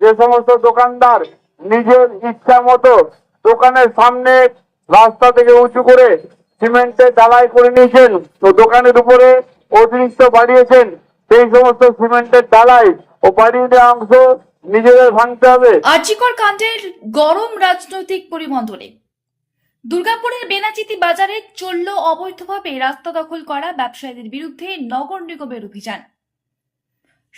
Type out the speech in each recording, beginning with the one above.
যে সমস্ত দোকানদার নিজের ইচ্ছা মতো দোকানের সামনে রাস্তা থেকে উঁচু করে সিমেন্টের ডালাই করে নিয়েছেন, তো দোকানের উপরে অতিরিক্ত বাড়িয়েছেন, সেই সমস্ত সিমেন্টের ডালাই ও বাড়িয়ে দেওয়া অংশ নিজেদের ভাঙতে হবে। আর্যিকর কাণ্ডের গরম রাজনৈতিক পরিমণ্ডলে দুর্গাপুরের বেনাচিতি বাজারে চলল অবৈধভাবে রাস্তা দখল করা ব্যবসায়ীদের বিরুদ্ধে নগর নিগমের অভিযান।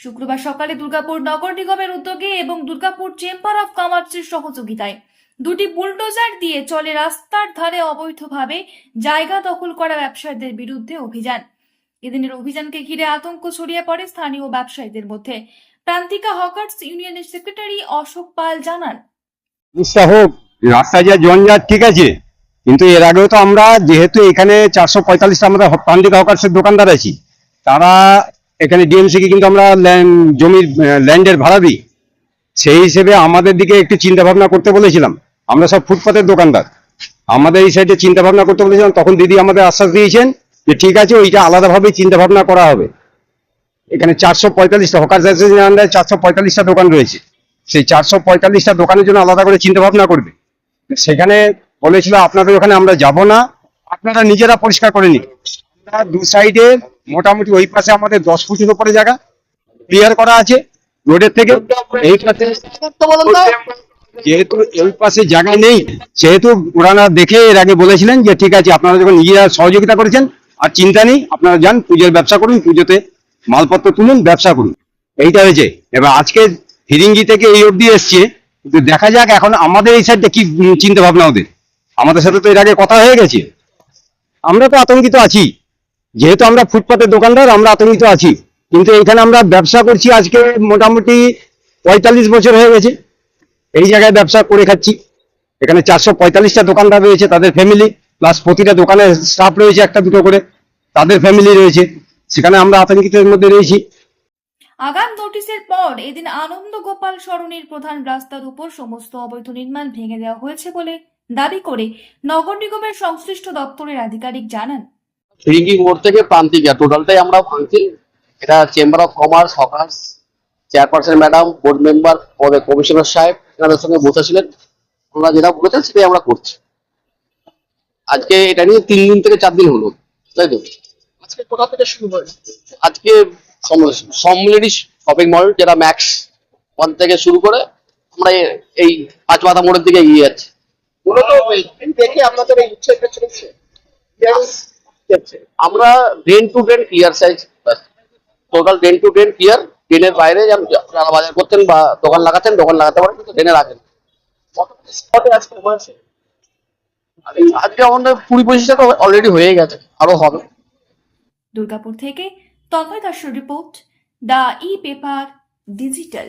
শুক্রবার সকালে দুর্গাপুর নগর নিগমের উদ্যোগে এবং দুর্গাপুর চেম্বার অফ কমার্সের সহযোগিতায় দুটি বুলডোজার দিয়ে চলে রাস্তার ধারে অবৈধভাবে জায়গা দখল করা ব্যবসায়ীদের বিরুদ্ধে অভিযান। এদিনের অভিযানকে ঘিরে আতঙ্ক ছড়িয়ে পড়ে স্থানীয় ব্যবসায়ীদের মধ্যে। প্রান্তিকা হকার্স ইউনিয়নের সেক্রেটারি অশোক পাল জানান রাস্তায় যা জঞ্জাট ঠিক আছে। কিন্তু এর আগেও তো আমরা যেহেতু এখানে চারশো পঁয়তাল্লিশটা আমরা প্রান্তিক হকার্সের দোকানদার আছি, তারা এখানে ডিএমসি কে কিন্তু আমরা জমির ল্যান্ডের ভাড়া দিই। সেই হিসেবে আমাদের দিকে একটু চিন্তা ভাবনা করতে বলেছিলাম। আমরা সব ফুটপাতের দোকানদার। আমাদের এই সাইডে চিন্তা ভাবনা করতে বলেছিলাম, তখন দিদি আমাদের আশ্বাস দিয়েছেন যে ঠিক আছে, ওইটা আলাদাভাবে চিন্তা ভাবনা করা হবে। এখানে চারশো পঁয়তাল্লিশটা হকার চারশো পঁয়তাল্লিশটা দোকান রয়েছে। সেই চারশো পঁয়তাল্লিশটা দোকানের জন্য আলাদা করে চিন্তা ভাবনা করবে। সেখানে বলেছিল, আপনাদের ওখানে আমরা যাব না। আপনারা নিজেরা পরিষ্কার করে নিন। দু সাইডে মোটামুটি ওই পাশে আমাদের দশ ফুটের উপরে জায়গা। ক্লিয়ার করা আছে। রোডের থেকে এই পাশে যেহেতু এই পাশে জায়গা নেই, সেহেতু ওনারা দেখে এর আগে বলেছিলেন যে, ঠিক আছে, আপনারা যখন নিজেরা সহযোগিতা করেছেন, আর চিন্তা নেই, আপনারা যান, পুজোর ব্যবসা করুন, পুজোতে মালপত্র তুলুন, ব্যবসা করুন। এইটা হয়েছে। এবার আজকে ফিরিঙ্গি থেকে এই অবধি এসছে। কিন্তু দেখা যাক এখন আমাদের এই সাইডটা কি চিন্তা ভাবনা ওদের। আমাদের সাথে তো এর আগে কথা হয়ে গেছে। আমরা তো আতঙ্কিত আছি। যেহেতু আমরা ফুটপাতের দোকানদার, আমরা আতঙ্কিত আছি। কিন্তু এখানে আমরা ব্যবসা করছি, আজকে মোটামুটি পঁয়তাল্লিশ বছর হয়ে গেছে। এই জায়গায় ব্যবসা করে খাচ্ছি। এখানে চারশো পঁয়তাল্লিশটা দোকানদার রয়েছে, তাদের ফ্যামিলি প্লাস প্রতিটা দোকানে স্টাফ রয়েছে একটা দুটো করে, তাদের ফ্যামিলি রয়েছে। সেখানে আমরা আতঙ্কিতের মধ্যে রয়েছি। আগাম নোটিশের পর এদিন আনন্দ গোপাল সরণির প্রধান রাস্তার উপর সমস্ত অবৈধ নির্মাণ ভেঙে দেওয়া হয়েছে বলে দাবি করে নগর নিগমের সংশ্লিষ্ট দপ্তরের আধিকারিক জানান। ফিরিঙ্গি মোড় থেকে প্রান্তিকা টোটালটাই আমরা ভাঙছি। এটা chamber of commerce hawkers chairperson madam board member আমাদের কমিশনার সাহেব এনাদের সঙ্গে বসেছিলেন ওনারা যেটা বলেছেন সেটাই আমরা করছি। আজকে এটা নিয়ে তিন দিন থেকে চার দিন হলো তাই তো? আজকে কোথা থেকে শুরু হয়েছে আজকে সম- শপিং মল যেটা ম্যাক্স ওয়ান থেকে শুরু করে আমরা এই পাঁচ মাথা মোড়ের দিকে এগিয়ে যাচ্ছি। মূলত দেখে আপনাদের এই উৎসবটা চলছে। আমরা drain to drain clear size total drain to drain clear ড্রেনের বাইরে যারা বাজার করতেন বা দোকান লাগাতেন, দোকান লাগাতে পারেন, কিন্তু ড্রেনে রাখেন। আজকে আমাদের কুড়ি পঁচিশটা তো অলরেডি হয়ে গেছে, আরও হবে। দুর্গাপুর থেকে তন্ময় দাসের report, the e paper digital.